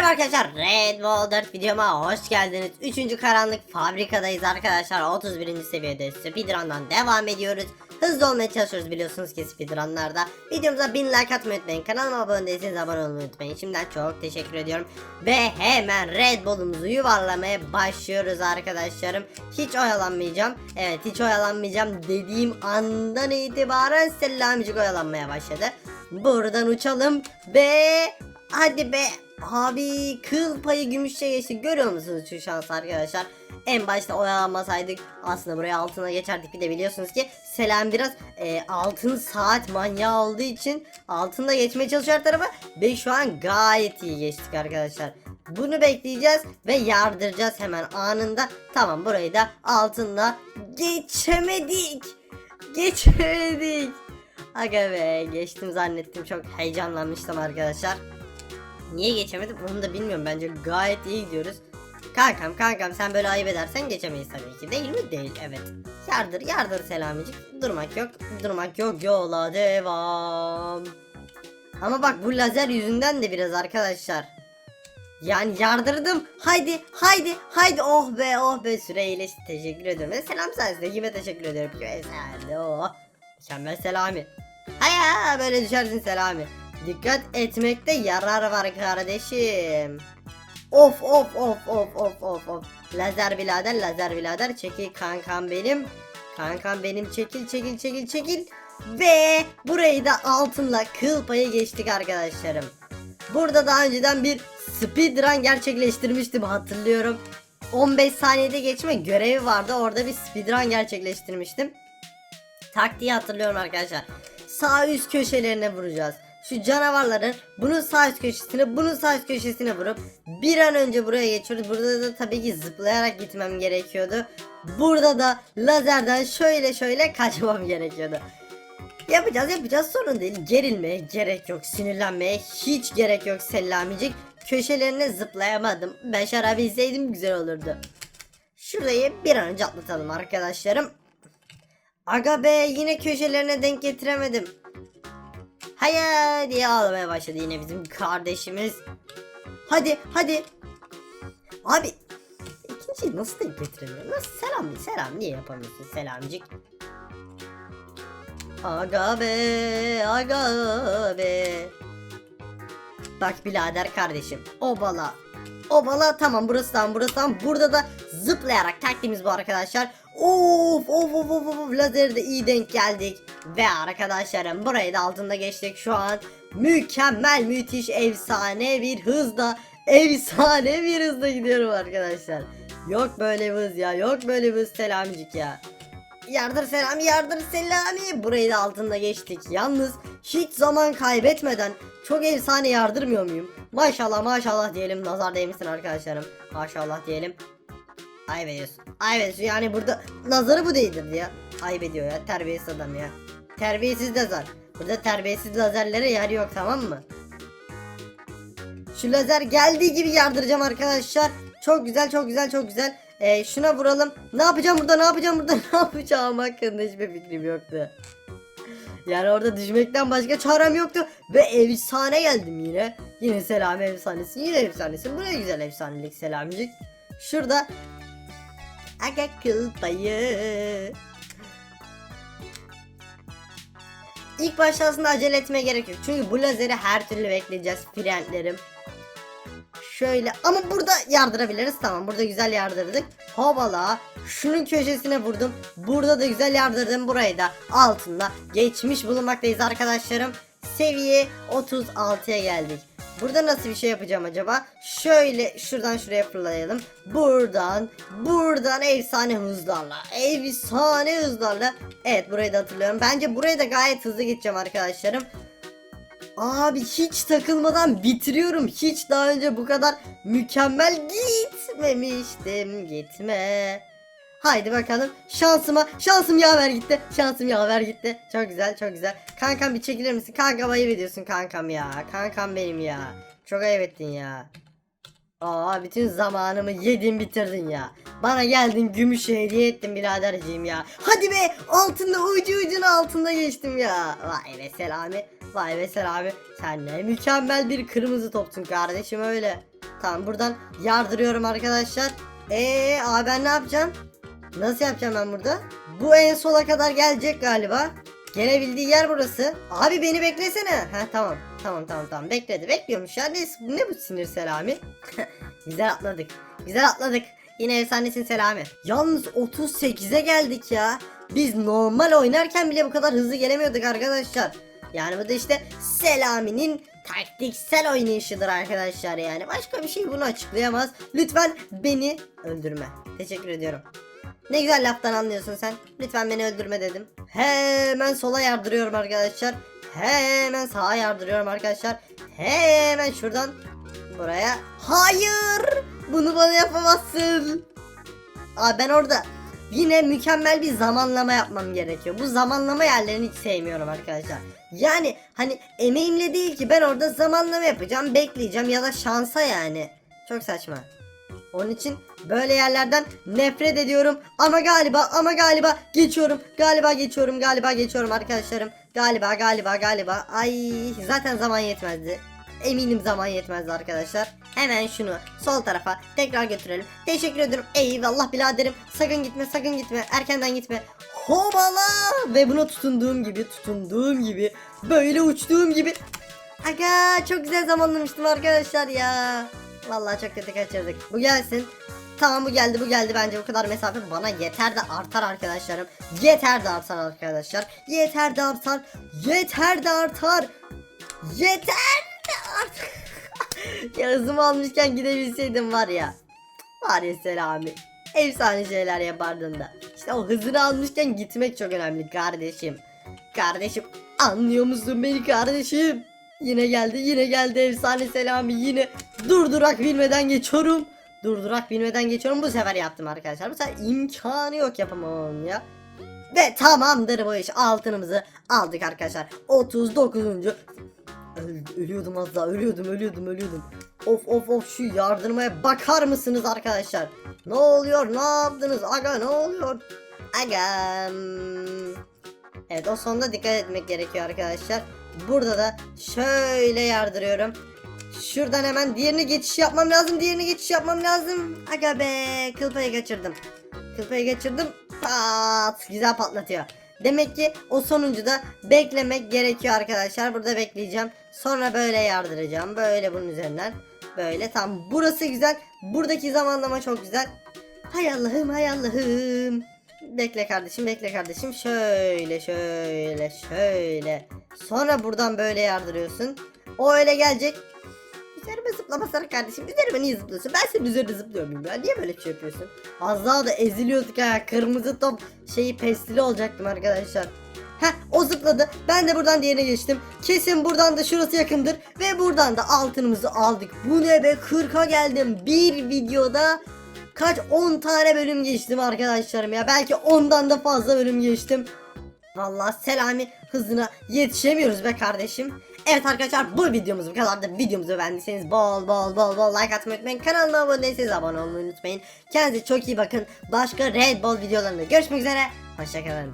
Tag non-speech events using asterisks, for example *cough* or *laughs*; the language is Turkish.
Merhaba arkadaşlar Red Bull 4 videoma hoş geldiniz. 3. karanlık fabrikadayız arkadaşlar. 31. seviyede speedrun'dan devam ediyoruz. Hızlı olmaya çalışıyoruz biliyorsunuz ki speedrun'larda. Videomuza 1000 like atmayı unutmayın. Kanalıma abone değilseniz abone olmayı unutmayın. Şimdiden çok teşekkür ediyorum. Ve hemen Red Bull'umuzu yuvarlamaya başlıyoruz arkadaşlarım. Hiç oyalanmayacağım. Evet hiç oyalanmayacağım dediğim andan itibaren Selamcık oyalanmaya başladı. Buradan uçalım ve hadi be Abi kıl payı gümüşe geçti. Görüyor musunuz şu şans arkadaşlar? En başta oyalanmasaydık aslında buraya altına geçerdik. Bir de biliyorsunuz ki Selam biraz e, altın saat manyağı olduğu için altında geçmeye çalışıyor her tarafa. Ve şu an gayet iyi geçtik arkadaşlar. Bunu bekleyeceğiz ve yardıracağız hemen anında. Tamam burayı da altınla geçemedik. Geçemedik. Aga be geçtim zannettim çok heyecanlanmıştım arkadaşlar. Niye geçemedim onu da bilmiyorum bence gayet iyi gidiyoruz. Kankam kankam sen böyle ayıp edersen geçemeyiz tabii ki değil mi? Değil evet. Yardır yardır selamicik. Durmak yok durmak yok yola devam. Ama bak bu lazer yüzünden de biraz arkadaşlar. Yani yardırdım. Haydi haydi haydi oh be oh be süreyle teşekkür ediyorum. Ve selam sayesinde kime teşekkür ediyorum. Güzel oh. Mükemmel selami. Haya böyle düşersin selami. Dikkat etmekte yarar var kardeşim. Of of of of of of of. Lazer birader lazer birader çekil kankam benim. Kankam benim çekil çekil çekil çekil. Ve burayı da altınla kıl payı geçtik arkadaşlarım. Burada daha önceden bir speedrun gerçekleştirmiştim hatırlıyorum. 15 saniyede geçme görevi vardı orada bir speedrun gerçekleştirmiştim. Taktiği hatırlıyorum arkadaşlar. Sağ üst köşelerine vuracağız. Şu canavarların bunun sağ üst köşesine bunun sağ üst köşesine vurup bir an önce buraya geçiyoruz. Burada da tabii ki zıplayarak gitmem gerekiyordu. Burada da lazerden şöyle şöyle kaçmam gerekiyordu. Yapacağız yapacağız sorun değil. Gerilmeye gerek yok. Sinirlenmeye hiç gerek yok Sellamicik. Köşelerine zıplayamadım. Başarabilseydim güzel olurdu. Şurayı bir an önce atlatalım arkadaşlarım. Aga be yine köşelerine denk getiremedim. Hayır diye ağlamaya başladı yine bizim kardeşimiz. Hadi hadi. Abi ikinciyi nasıl denk getiremiyorum? Nasıl selam selam niye yapamıyorsun selamcık? Aga be aga be. Bak birader kardeşim obala. Obala tamam burası tamam burası tamam. Burada da zıplayarak taktiğimiz bu arkadaşlar. Of of of of of lazeri iyi denk geldik. Ve arkadaşlarım burayı da altında geçtik şu an. Mükemmel müthiş efsane bir hızla efsane bir hızla gidiyorum arkadaşlar. Yok böyle hız ya yok böyle hız selamcık ya. Yardır selam yardır selami. Burayı da altında geçtik. Yalnız hiç zaman kaybetmeden çok efsane yardırmıyor muyum? Maşallah maşallah diyelim nazar değmişsin arkadaşlarım. Maşallah diyelim. Ayıp ediyorsun. Yani burada nazarı bu değildir ya. Ayıp ediyor ya terbiyesiz adam ya. Terbiyesiz lazer. Burada terbiyesiz lazerlere yer yok tamam mı? Şu lazer geldiği gibi yardıracağım arkadaşlar. Çok güzel çok güzel çok güzel. Ee, şuna vuralım. Ne yapacağım burada ne yapacağım burada *laughs* ne yapacağım hakkında hiçbir fikrim yoktu. Yani orada düşmekten başka çarem yoktu. Ve efsane geldim yine. Yine selam efsanesi yine efsanesi. Bu ne güzel efsanelik selamcık. Şurada Aga kıl payı. İlk başta aslında acele etmeye gerek yok. Çünkü bu lazeri her türlü bekleyeceğiz frentlerim. Şöyle ama burada yardırabiliriz tamam burada güzel yardırdık. Hobala şunun köşesine vurdum. Burada da güzel yardırdım burayı da altında geçmiş bulunmaktayız arkadaşlarım. Seviye 36'ya geldik. Burada nasıl bir şey yapacağım acaba? Şöyle şuradan şuraya fırlayalım. Buradan buradan efsane hızlarla efsane hızlarla Evet burayı da hatırlıyorum. Bence burayı da gayet hızlı geçeceğim arkadaşlarım. Abi hiç takılmadan bitiriyorum. Hiç daha önce bu kadar mükemmel gitmemiştim. Gitme. Haydi bakalım. Şansıma, şansım yaver gitti. Şansım yaver gitti. Çok güzel, çok güzel. Kankam bir çekilir misin? Kankam ayıp ediyorsun kankam ya. Kankam benim ya. Çok ayıp ettin ya. Aa bütün zamanımı yedin bitirdin ya. Bana geldin gümüş hediye ettin biraderciğim ya. Hadi be altında ucu ucuna altında geçtim ya. Vay be Selami. Vay be Selami. Sen ne mükemmel bir kırmızı topsun kardeşim öyle. Tamam buradan yardırıyorum arkadaşlar. Eee abi ben ne yapacağım? Nasıl yapacağım ben burada? Bu en sola kadar gelecek galiba. Gelebildiği yer burası. Abi beni beklesene. Ha tamam. Tamam tamam tamam. Bekledi. Bekliyormuş ya. Ne, ne bu sinir Selami? *laughs* Güzel atladık. Güzel atladık. Yine efsanesin Selami. Yalnız 38'e geldik ya. Biz normal oynarken bile bu kadar hızlı gelemiyorduk arkadaşlar. Yani bu da işte Selami'nin taktiksel oynayışıdır arkadaşlar yani. Başka bir şey bunu açıklayamaz. Lütfen beni öldürme. Teşekkür ediyorum. Ne güzel laftan anlıyorsun sen. Lütfen beni öldürme dedim. Hemen sola yardırıyorum arkadaşlar. Hemen sağa yardırıyorum arkadaşlar. Hemen şuradan buraya. Hayır! Bunu bana yapamazsın. Aa ben orada yine mükemmel bir zamanlama yapmam gerekiyor. Bu zamanlama yerlerini hiç sevmiyorum arkadaşlar. Yani hani emeğimle değil ki ben orada zamanlama yapacağım, bekleyeceğim ya da şansa yani. Çok saçma. Onun için böyle yerlerden nefret ediyorum. Ama galiba ama galiba geçiyorum. Galiba geçiyorum galiba geçiyorum arkadaşlarım. Galiba galiba galiba. Ay zaten zaman yetmezdi. Eminim zaman yetmezdi arkadaşlar. Hemen şunu sol tarafa tekrar götürelim. Teşekkür ederim. Eyvallah biraderim. Sakın gitme sakın gitme. Erkenden gitme. Hobala! Ve buna tutunduğum gibi tutunduğum gibi böyle uçtuğum gibi. Aga çok güzel zamanlamıştım arkadaşlar ya. Vallahi çok kötü kaçırdık. Bu gelsin. Tamam bu geldi bu geldi bence bu kadar mesafe bana yeter de artar arkadaşlarım. Yeter de artar arkadaşlar. Yeter de artar. Yeter de artar. Yeter de artar. *laughs* ya hızımı almışken gidebilseydim var ya. Var ya Selami. Efsane şeyler yapardın da. İşte o hızını almışken gitmek çok önemli kardeşim. Kardeşim anlıyor musun beni kardeşim? Yine geldi yine geldi efsane Selami yine durdurak bilmeden geçiyorum. Durdurak bilmeden geçiyorum bu sefer yaptım arkadaşlar. Bu sefer imkanı yok yapamam ya. Ve tamamdır bu iş altınımızı aldık arkadaşlar. 39. Öl- ölüyordum az daha ölüyordum ölüyordum ölüyordum. Of of of şu yardırmaya bakar mısınız arkadaşlar? Ne oluyor ne yaptınız aga ne oluyor? Aga. Evet o sonda dikkat etmek gerekiyor arkadaşlar. Burada da şöyle yardırıyorum. Şuradan hemen diğerine geçiş yapmam lazım. Diğerine geçiş yapmam lazım. Aga be kıl payı kaçırdım. Kıl payı kaçırdım. Pat güzel patlatıyor. Demek ki o sonuncu da beklemek gerekiyor arkadaşlar. Burada bekleyeceğim. Sonra böyle yardıracağım. Böyle bunun üzerinden. Böyle tam burası güzel. Buradaki zamanlama çok güzel. Hay Allah'ım hay Allah'ım. Bekle kardeşim bekle kardeşim. Şöyle şöyle şöyle. Sonra buradan böyle yardırıyorsun. O öyle gelecek. Üzerime zıplamasana kardeşim. Üzerime niye zıplıyorsun? Ben senin üzerine zıplıyor muyum ya? Niye böyle bir şey yapıyorsun? Az daha da eziliyorduk ha. Kırmızı top şeyi pestili olacaktım arkadaşlar. Heh o zıpladı. Ben de buradan diğerine geçtim. Kesin buradan da şurası yakındır. Ve buradan da altınımızı aldık. Bu ne be 40'a geldim. Bir videoda kaç 10 tane bölüm geçtim arkadaşlarım ya. Belki ondan da fazla bölüm geçtim. Vallahi Selami hızına yetişemiyoruz be kardeşim. Evet arkadaşlar bu videomuz bu kadar da videomuzu beğendiyseniz bol bol bol bol like atmayı unutmayın. Kanalıma abone değilseniz abone olmayı unutmayın. Kendinize çok iyi bakın. Başka Red Bull videolarında görüşmek üzere. Hoşçakalın.